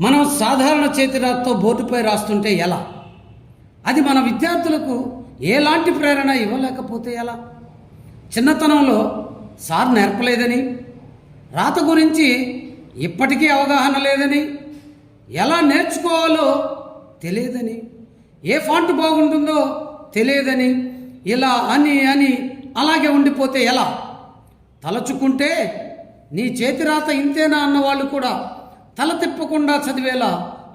మనం సాధారణ చేతిరాతతో బోర్డుపై రాస్తుంటే ఎలా? అది మన విద్యార్థులకు ఎలాంటి ప్రేరణ ఇవ్వలేకపోతే ఎలా? చిన్నతనంలో సార్ నేర్పలేదని రాత గురించి ఇప్పటికీ అవగాహన లేదని ఎలా నేర్చుకోవాలో తెలియదని ఏ ఫాంట్ బాగుంటుందో తెలియదని ఇలా అని అని అలాగే ఉండిపోతే ఎలా? తలచుకుంటే నీ చేతి రాత ఇంతేనా అన్నవాళ్ళు కూడా తల తిప్పకుండా చదివేలా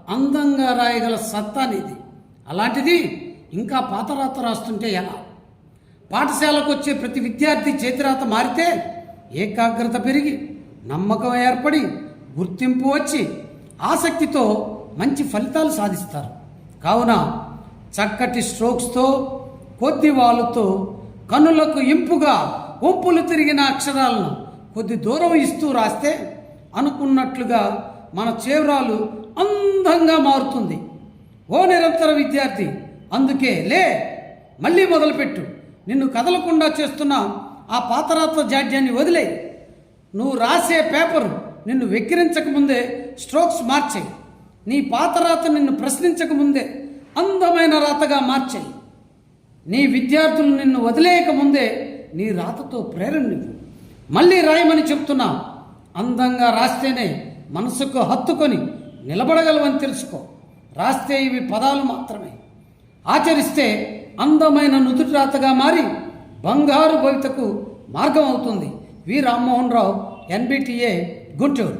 అందంగా రాయగల సత్తానిది అలాంటిది ఇంకా పాతరాత రాస్తుంటే ఎలా? పాఠశాలకు వచ్చే ప్రతి విద్యార్థి చేతిరాత మారితే ఏకాగ్రత పెరిగి నమ్మకం ఏర్పడి గుర్తింపు వచ్చి ఆసక్తితో మంచి ఫలితాలు సాధిస్తారు. కావున చక్కటి స్ట్రోక్స్తో కొద్ది వాలుతో కనులకు ఇంపుగా ఒప్పులు తిరిగిన అక్షరాలను కొద్ది దూరం ఇస్తూ రాస్తే అనుకున్నట్లుగా మన చేవరాలు అందంగా మారుతుంది. ఓ నిరంతర విద్యార్థి అందుకే లే మళ్ళీ మొదలుపెట్టు. నిన్ను కదలకుండా చేస్తున్న ఆ పాతరాత్వ జాడ్యాన్ని వదిలే నువ్వు రాసే పేపరు నిన్ను వెక్కిరించకముందే స్ట్రోక్స్ మార్చేయి. నీ పాత రాత నిన్ను ప్రశ్నించకముందే అందమైన రాతగా మార్చేయి. నీ విద్యార్థులు నిన్ను వదిలేయకముందే నీ రాతతో ప్రేరణ మళ్ళీ రాయమని చెప్తున్నా అందంగా రాస్తేనే మనసుకు హత్తుకొని నిలబడగలవని తెలుసుకో. రాస్తే ఇవి పదాలు మాత్రమే. ఆచరిస్తే అందమైన నుదుటి రాతగా మారి బంగారు భవితకు మార్గం అవుతుంది వి రామ్మోహన్ రావు ఎన్బిటిఏ గుంటూరు.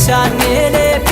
ദേശാന്യേനെ